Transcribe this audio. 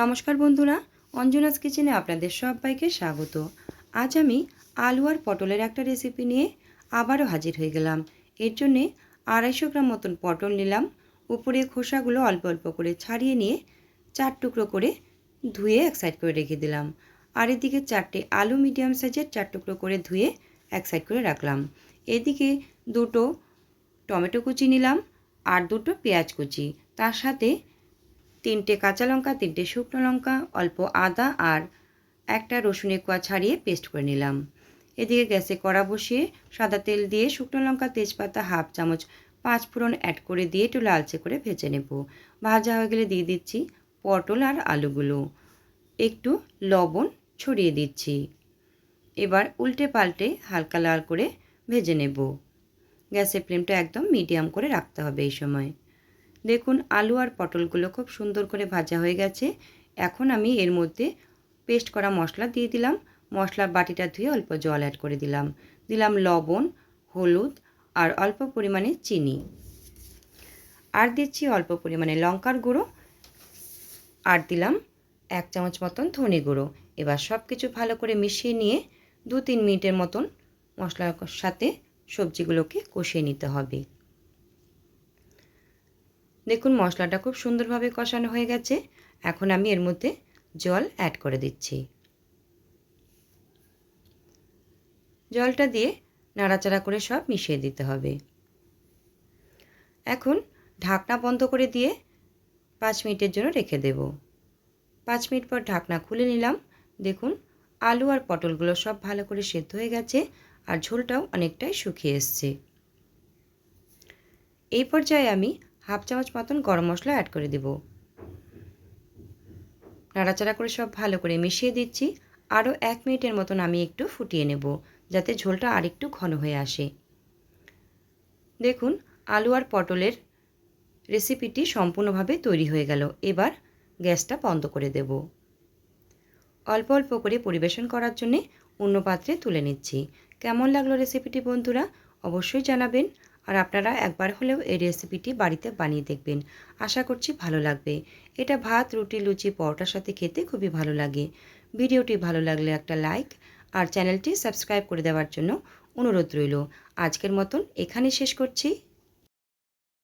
নমস্কার বন্ধুরা, অঞ্জনাস কিচেনে আপনাদের সবাইকে স্বাগত। আজ আমি আলু আর পটলের একটা রেসিপি নিয়ে আবারও হাজির হয়ে গেলাম। এর জন্যে আড়াইশো গ্রাম মতন পটল নিলাম। উপরে খোসাগুলো অল্প অল্প করে ছাড়িয়ে নিয়ে চার টুকরো করে ধুয়ে এক সাইড করে রেখে দিলাম। আর এদিকে চারটে আলু মিডিয়াম সাইজের চার টুকরো করে ধুয়ে এক সাইড করে রাখলাম। এদিকে দুটো টমেটো কুচি নিলাম আর দুটো পেঁয়াজ কুচি। তার সাথে তিনটে কাঁচা লঙ্কা, তিনটে শুকনো লঙ্কা, অল্প আদা আর একটা রসুনের কোয়া ছাড়িয়ে পেস্ট করে নিলাম। এদিকে গ্যাসে কড়া বসিয়ে সাদা তেল দিয়ে শুকনো লঙ্কা, তেজপাতা হাফ চামচ পাঁচ ফোড়ন অ্যাড করে দিয়ে একটু লালচে করে ভেজে নেব। ভাজা হয়ে গেলে দিয়ে দিচ্ছি পটল আর আলুগুলো। একটু লবণ ছড়িয়ে দিচ্ছি। এবার উল্টে পাল্টে হালকা লাল করে ভেজে নেব। গ্যাসের ফ্লেমটা একদম মিডিয়াম করে রাখতে হবে এই সময়। দেখুন আলু আর পটলগুলো খুব সুন্দর করে ভাজা হয়ে গেছে। এখন আমি এর মধ্যে পেস্ট করা মশলা দিয়ে দিলাম। মশলার বাটিটা ধুয়ে অল্প জল অ্যাড করে দিলাম। দিলাম লবণ, হলুদ আর অল্প পরিমাণে চিনি। আর দিচ্ছি অল্প পরিমাণে লঙ্কার গুঁড়ো। আর দিলাম এক চামচ মতন ধনে গুঁড়ো। এবার সব কিছু ভালো করে মিশিয়ে নিয়ে দু তিন মিনিটের মতন মশলার সাথে সবজিগুলোকে কষিয়ে নিতে হবে। দেখুন, মশলাটা খুব সুন্দরভাবে কষানো হয়ে গেছে। এখন আমি এর মধ্যে জল অ্যাড করে দিচ্ছি। জলটা দিয়ে নাড়াচাড়া করে সব মিশিয়ে দিতে হবে। এখন ঢাকনা বন্ধ করে দিয়ে পাঁচ মিনিটের জন্য রেখে দেব। পাঁচ মিনিট পর ঢাকনা খুলে নিলাম। দেখুন, আলু আর পটলগুলো সব ভালো করে সেদ্ধ হয়ে গেছে আর ঝোলটাও অনেকটাই শুকিয়ে এসছে। এই পর্যায়ে আমি হাফ চামচ মতন গরম মশলা অ্যাড করে দেব। নাড়াচাড়া করে সব ভালো করে মিশিয়ে দিচ্ছি। আরও এক মিনিটের মতন আমি একটু ফুটিয়ে নেব, যাতে ঝোলটা আরেকটু ঘন হয়ে আসে। দেখুন, আলু আর পটলের রেসিপিটি সম্পূর্ণভাবে তৈরি হয়ে গেল। এবার গ্যাসটা বন্ধ করে দেব। অল্প অল্প করে পরিবেশন করার জন্যে অন্য পাত্রে তুলে নিচ্ছি। কেমন লাগল রেসিপিটি বন্ধুরা, অবশ্যই জানাবেন। আর আপনারা একবার হলেও এই রেসিপিটি বাড়িতে বানিয়ে দেখবেন। আশা করছি ভালো লাগবে। এটা ভাত, রুটি, লুচি, পরোটার সাথে খেতে খুবই ভালো লাগে। ভিডিওটি ভালো লাগলে একটা লাইক আর চ্যানেলটি সাবস্ক্রাইব করে দেওয়ার জন্য অনুরোধ রইল। আজকের মতন এখানে শেষ করছি।